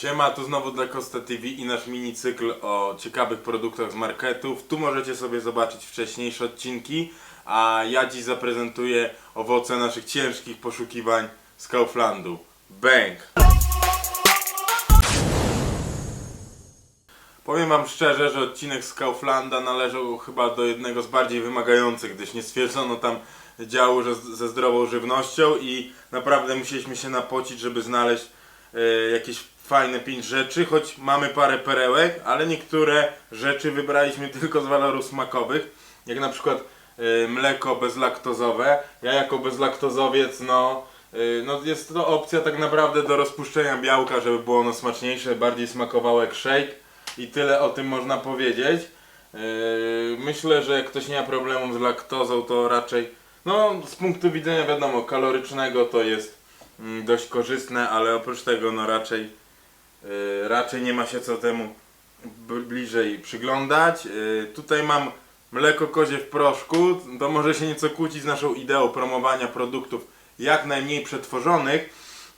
Siema, tu znowu dla Costa TV i nasz mini cykl o ciekawych produktach z marketów. Tu możecie sobie zobaczyć wcześniejsze odcinki, a ja dziś zaprezentuję owoce naszych ciężkich poszukiwań z Kauflandu. Bang! Powiem wam szczerze, że odcinek z Kauflanda należał chyba do jednego z bardziej wymagających, gdyż nie stwierdzono tam działu ze zdrową żywnością i naprawdę musieliśmy się napocić, żeby znaleźć jakieś fajne pięć rzeczy, choć mamy parę perełek, ale niektóre rzeczy wybraliśmy tylko z walorów smakowych, jak na przykład e, mleko bezlaktozowe. Ja jako bezlaktozowiec, no, e, no jest to opcja tak naprawdę do rozpuszczenia białka, żeby było ono smaczniejsze, bardziej smakowało jak shake i tyle o tym można powiedzieć. Myślę, że jak ktoś nie ma problemu z laktozą, to raczej, no z punktu widzenia wiadomo, kalorycznego to jest dość korzystne, ale oprócz tego, no raczej, yy, raczej nie ma się co temu bliżej przyglądać. Yy, Tutaj mam mleko kozie w proszku, to może się nieco kłócić z naszą ideą promowania produktów jak najmniej przetworzonych,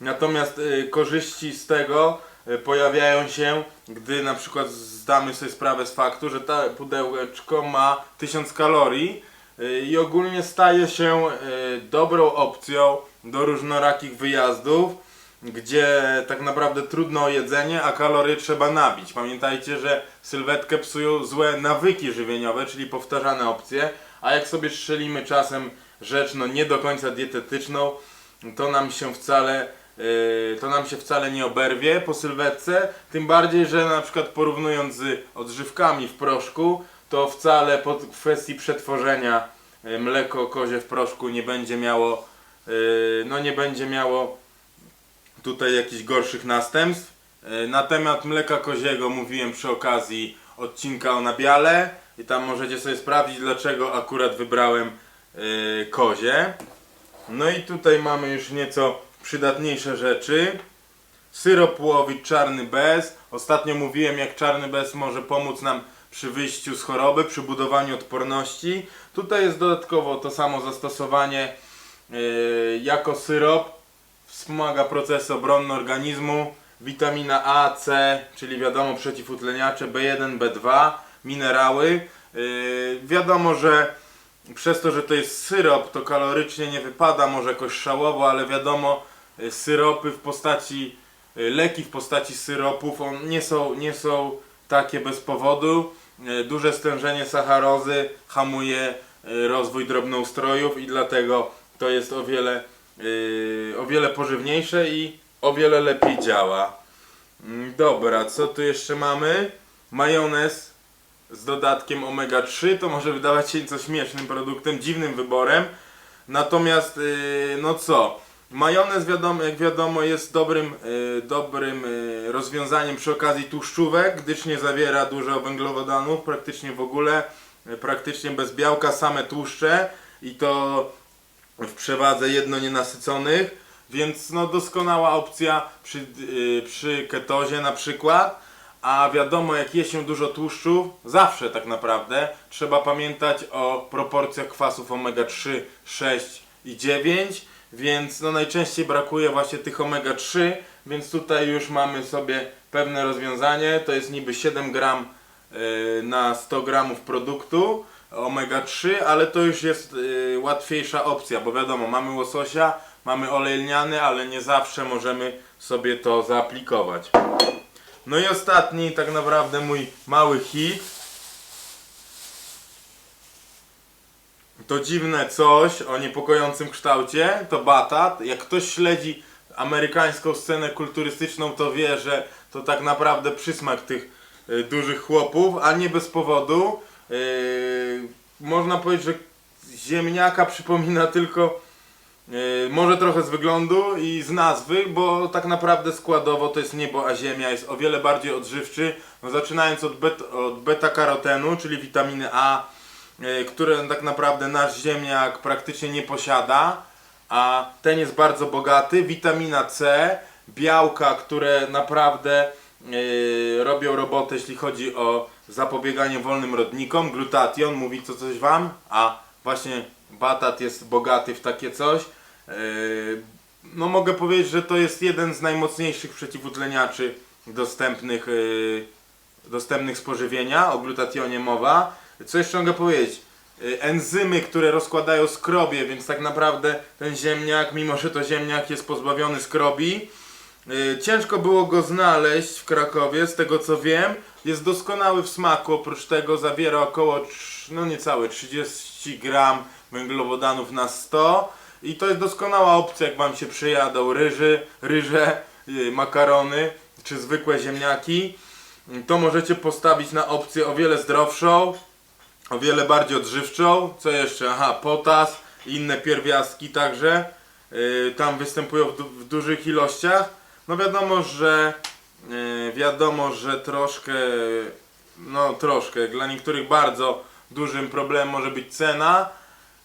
natomiast yy, korzyści z tego y, pojawiają się, gdy na przykład zdamy sobie sprawę z faktu, że ta pudełeczko ma 1000 kalorii y, i ogólnie staje się y, dobrą opcją do różnorakich wyjazdów, gdzie tak naprawdę trudno o jedzenie, a kalorie trzeba nabić. Pamiętajcie, że sylwetkę psują złe nawyki żywieniowe, czyli powtarzane opcje, a jak sobie strzelimy czasem rzecz no nie do końca dietetyczną, to nam się wcale yy, to nam się wcale nie oberwie po sylwetce, tym bardziej, że na przykład porównując z odżywkami w proszku, to wcale pod kwestii przetworzenia yy, mleko kozie w proszku nie będzie miało no nie będzie miało tutaj jakichś gorszych następstw. Yy, Na temat mleka koziego mówiłem przy okazji odcinka o nabiale i tam możecie sobie sprawdzić dlaczego akurat wybrałem yy, kozie. No i tutaj mamy już nieco przydatniejsze rzeczy. Syrop łowicz czarny bez. Ostatnio mówiłem jak czarny bez może pomóc nam przy wyjściu z choroby, przy budowaniu odporności. Tutaj jest dodatkowo to samo zastosowanie jako syrop. Wspomaga procesy obronne organizmu. Witamina A, C, czyli wiadomo przeciwutleniacze, B1, B2, minerały. Yy, wiadomo, że przez to, że to jest syrop, to kalorycznie nie wypada może jakoś szałowo, ale wiadomo, y, syropy w postaci, leki w postaci syropów on, nie, są, nie są takie bez powodu. Duże stężenie sacharozy hamuje rozwój drobnoustrojów i dlatego to jest o wiele, y, o wiele pożywniejsze i o wiele lepiej działa. Mm, Dobra, co tu jeszcze mamy? Majonez z dodatkiem omega 3 to może wydawać się nieco śmiesznym produktem, dziwnym wyborem. Natomiast yy, no co, majonez wiadomo, jak wiadomo jest dobrym, yy, dobrym yy, rozwiązaniem przy okazji tłuszczówek, gdyż nie zawiera dużo węglowodanów, praktycznie w ogóle, yy, praktycznie bez białka, same tłuszcze i to w przewadze jedno nienasyconych, więc no doskonała opcja przy, yy, przy ketozie na przykład. A wiadomo, jak je się dużo tłuszczów, zawsze tak naprawdę trzeba pamiętać o proporcjach kwasów omega-3, 6 i 9, więc no najczęściej brakuje właśnie tych omega-3, więc tutaj już mamy sobie pewne rozwiązanie. To jest niby 7 gram y, na 100 gramów produktu omega-3, ale to już jest y, łatwiejsza opcja, bo wiadomo, mamy łososia, mamy olej lniany, ale nie zawsze możemy sobie to zaaplikować. No i ostatni, tak naprawdę mój mały hit. To dziwne coś o niepokojącym kształcie, to batat. Jak ktoś śledzi amerykańską scenę kulturystyczną, to wie, że to tak naprawdę przysmak tych y, dużych chłopów, a nie bez powodu. Yy, można powiedzieć, że ziemniaka przypomina tylko Yy, może trochę z wyglądu i z nazwy, bo tak naprawdę składowo to jest niebo, a ziemia jest o wiele bardziej odżywczy. No, zaczynając od, bet, od beta-karotenu, czyli witaminy A, yy, które tak naprawdę nasz ziemniak praktycznie nie posiada, a ten jest bardzo bogaty. Witamina C, białka, które naprawdę robią robotę, jeśli chodzi o zapobieganie wolnym rodnikom. Glutation mówi co coś wam, a właśnie batat jest bogaty w takie coś. Yy, No mogę powiedzieć, że to jest jeden z najmocniejszych przeciwutleniaczy dostępnych, yy, dostępnych z pożywienia, o glutationie mowa. Co jeszcze mogę powiedzieć? Yy, enzymy, które rozkładają skrobie, więc tak naprawdę ten ziemniak, mimo że to ziemniak jest pozbawiony skrobi, ciężko było go znaleźć w Krakowie, z tego co wiem. Jest doskonały w smaku, oprócz tego zawiera około, no niecałe 30 gram węglowodanów na 100 i to jest doskonała opcja, jak wam się przyjadą ryży, ryże, yy, makarony czy zwykłe ziemniaki. To możecie postawić na opcję o wiele zdrowszą, o wiele bardziej odżywczą. Co jeszcze? Aha, potas i inne pierwiastki także yy, tam występują w, du w dużych ilościach. No wiadomo, że yy, wiadomo, że troszkę, no troszkę, dla niektórych bardzo dużym problemem może być cena.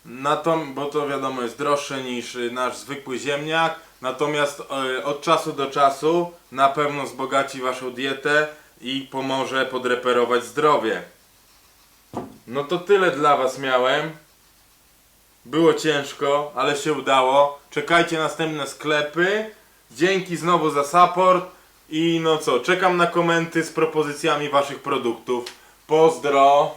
Na to, bo to wiadomo jest droższe niż nasz zwykły ziemniak. Natomiast y, od czasu do czasu na pewno wzbogaci waszą dietę i pomoże podreperować zdrowie. No to tyle dla was miałem. Było ciężko, ale się udało. Czekajcie na następne sklepy. Dzięki znowu za support. I no co, czekam na komenty z propozycjami waszych produktów. Pozdro!